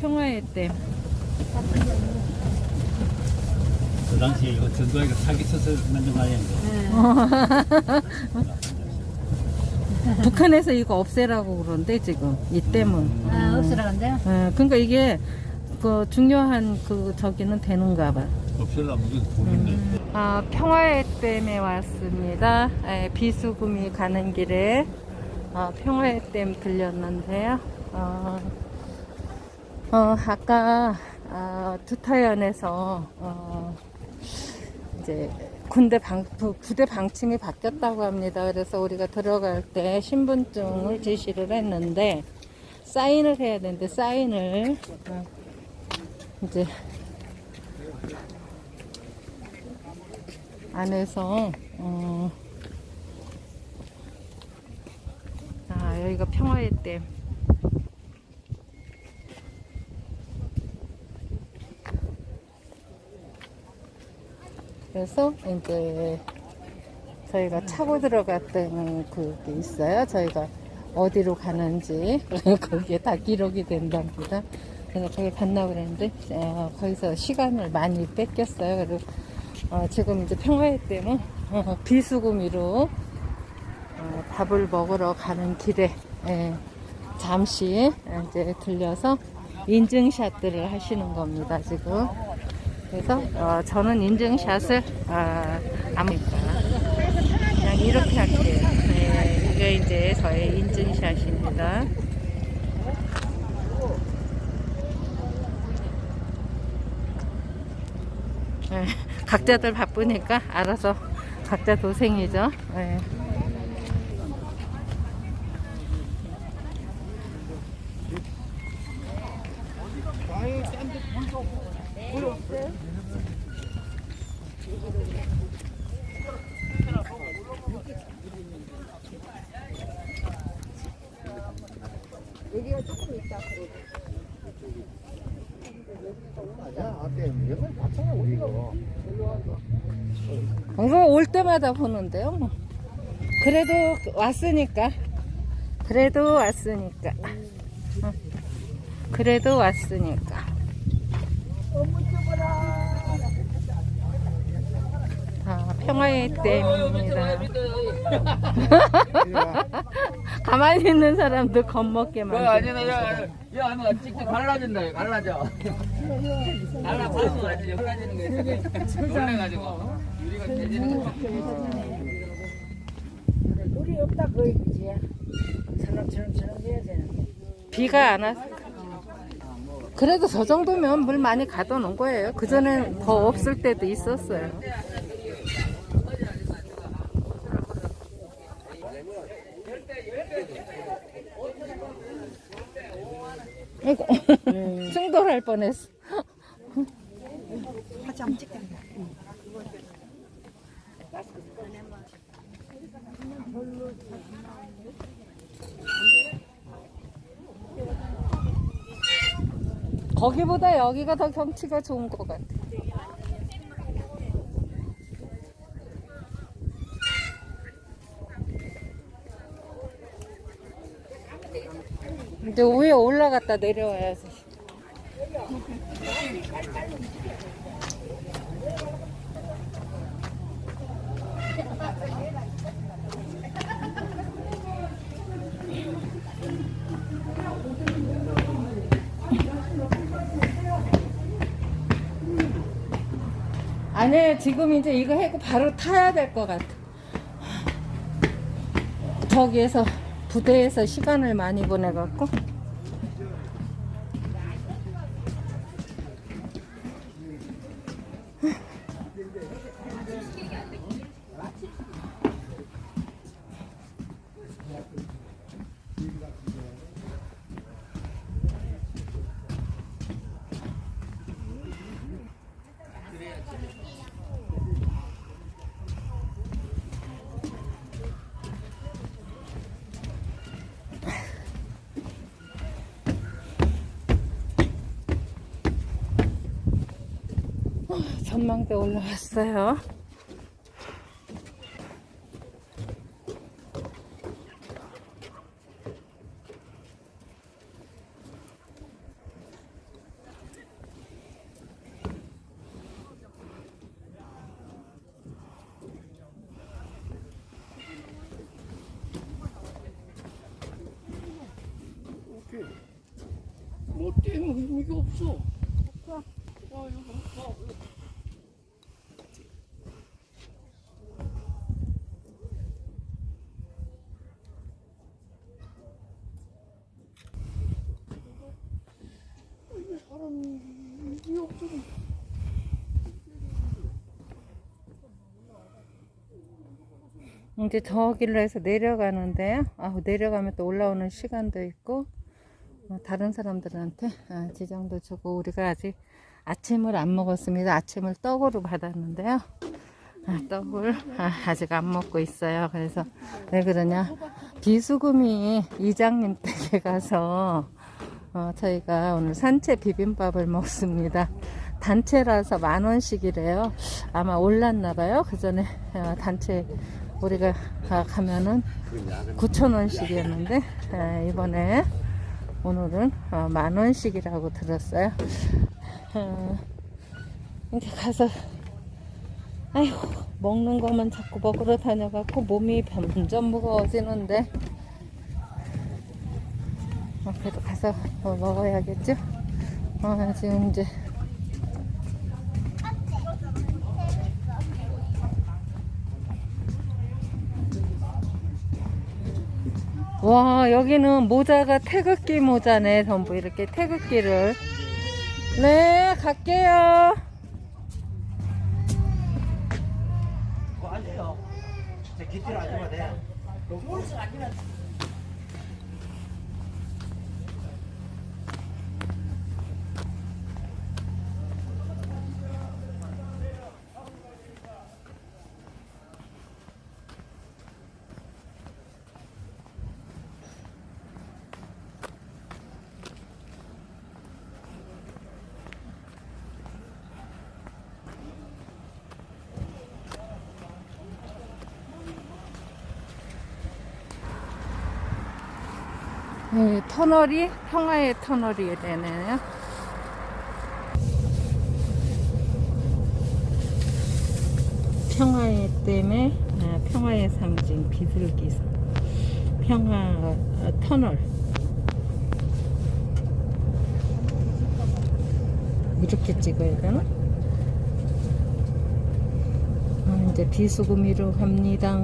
평화의 댐. 그 당시에 이거 전도회가 사기 쳐서 만든 거 아니야? 북한에서 이거 없애라고 그러는데 지금 이 댐은. 아, 없으라는데요? 예, 그러니까 이게 그 중요한 그 저기는 되는가 봐. 없애려면 무슨 돈인데. 아, 평화의 댐에 왔습니다. 예, 비수금이 가는 길에 어, 평화의 댐 들렸는데요. 어, 어, 아까 어, 두타연에서 어, 이제 군대 방 부, 부대 방침이 바뀌었다고 합니다. 그래서 우리가 들어갈 때 신분증을 제시를 했는데 사인을 해야 되는데 사인을 어, 이제 안에서 어, 아 여기가 평화의 댐 그래서 이제 저희가 차고 들어갔던 그게 있어요. 저희가 어디로 가는지 거기에 다 기록이 된답니다. 그래서 거기 갔나 그랬는데 어, 거기서 시간을 많이 뺏겼어요. 그리고 어, 지금 이제 평화의 댐은 어, 비수구미로 어, 밥을 먹으러 가는 길에 예, 잠시 이제 들려서 인증샷들을 하시는 겁니다. 지금. 그래서 어, 저는 인증샷을 어, 아무니까 그냥 이렇게 할게요. 네, 이게 이제 저의 인증샷입니다. 네, 각자들 바쁘니까 알아서 각자 도생이죠. 네. 이거 올 때마다 보는데요. 그래도 왔으니까. 그래도 왔으니까. 어. 그래도 왔으니까. 평화의 댐입니다. 가만히 있는 사람도 겁먹게 그 만들. 아니나 야, 야, 너 직접 갈라진다, 갈라져. 갈라 봐서 완전 여기까지는 거 놀래가지고 유리가 깨지는 거. 우리 없다, 거의 그지? 저놈, 저놈, 저놈 해야 되는데. 비가 안 왔어. 그래도 저 정도면 물 많이 가둬놓은 거예요. 그전엔 더 없을 때도 있었어요. 아이고, 충돌할 뻔했어. 거기보다 여기가 더 경치가 좋은 것 같아. 이제 위에 올라갔다 내려와야지. 아니 지금 이제 이거 해고 바로 타야 될 것 같아. 저기에서 부대에서 시간을 많이 보내갖고. 전망대 올라왔어요. 뭐 때문에 의미가 없어. 없어. 아, 이거 없어. 이제 저 길로 해서 내려가는데요. 아, 내려가면 또 올라오는 시간도 있고, 어, 다른 사람들한테 아, 지장도 주고, 우리가 아직 아침을 안 먹었습니다. 아침을 떡으로 받았는데요. 아, 떡을 아, 아직 안 먹고 있어요. 그래서 왜 그러냐. 비수금이 이장님 댁에 가서 어, 저희가 오늘 산채 비빔밥을 먹습니다. 단체라서 만 원씩이래요. 아마 올랐나 봐요. 그 전에 어, 단체 우리가 가- 가면은 9천 원씩이었는데 에, 이번에 오늘은 어, 만 원씩이라고 들었어요. 어, 이렇게 가서 아휴 먹는 것만 자꾸 먹으러 다녀갖고 몸이 점점 무거워지는데 어, 그래도 가서 뭐 먹어야겠죠? 어, 지금 이제 와 여기는 모자가 태극기 모자네 전부. 이렇게 태극기를. 네 갈게요 네, 터널이 평화의 터널이 되네요 평화의 때문에 아, 평화의 상징 비둘기선 평화 어, 터널 이렇게 찍어야 되나? 아, 이제 비수금이로 갑니다.